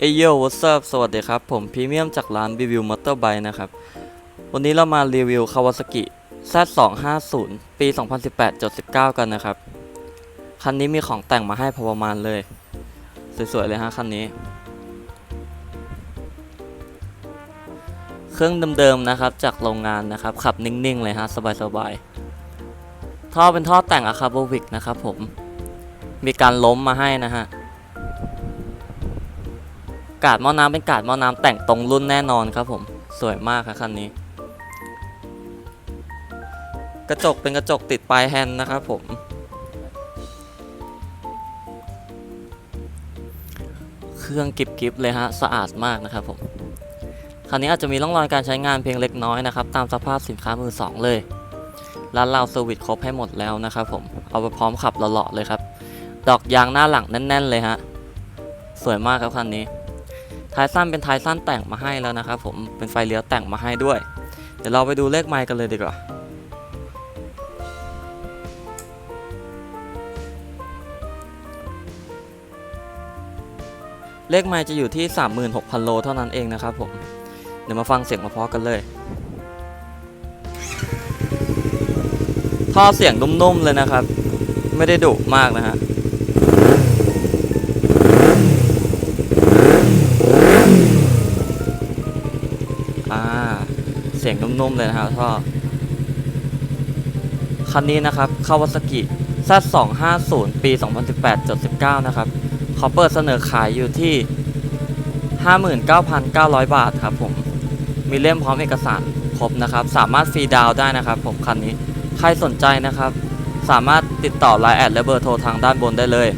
เอโย what's up สวัสดีครับ ผมพรีเมียมจากร้านรีวิวมอเตอร์ไบค์นะครับ วันนี้เรามารีวิว Kawasaki Z250 ปี 2018-19 กันนะครับ คันนี้มีของแต่งมาให้พอประมาณเลย สวย ๆ เลยฮะคันนี้ เครื่องเดิม ๆ นะครับ จากโรงงานนะครับ ขับนิ่ง ๆ เลยฮะ สบาย ๆ ท่อเป็นท่อแต่งอะคาโบวิกนะครับผม มีการล้มมาให้นะฮะ กาดหม้อน้ำเป็นกาดหม้อน้ำแต่งตรงรุ่นแน่นอนครับผมสวยมากครับคันนี้ กระจกเป็นกระจกติดปลายแฮนด์นะครับผม เครื่องกิบกิบเลยฮะ สะอาดมากนะครับผม คันนี้อาจจะมีร่องรอยการใช้งานเพียงเล็กน้อยนะครับ ตามสภาพสินค้ามือสองเลยร้านเราเซอร์วิสครบให้หมดแล้วนะครับผม เอาไปพร้อมขับหล่อๆเลยครับ ดอกยางหน้าหลังแน่น ๆ เลยฮะ สวยมากครับคันนี้ ท้ายสั้นเป็นท้ายสั้นแต่งมาให้แล้วนะครับผมเป็นไฟเลี้ยวแต่งมาให้ด้วย เดี๋ยวเราไปดูเลขไมล์กันเลยดีกว่าเลขไมล์จะอยู่ที่ 36,000 โลเท่านั้นเองนะครับผม เดี๋ยวมาฟังเสียงมาพอกันเลย ท่อเสียงนุ่มๆเลยนะครับ ไม่ได้ดุมากนะฮะ อ่าเสียงนุ่มๆเลยนะครับท่อคันนี้นะครับ Kawasaki Z250 ปี 2018-19 นะครับขาเปิดเสนอขายอยู่ที่ 59,900 บาทครับผม มีเล่มพร้อมเอกสารครบนะครับ สามารถฟรีดาวได้นะครับผมคันนี้ ใครสนใจนะครับ สามารถติดต่อไลน์แอดและเบอร์โทรทางด้านบนได้เลย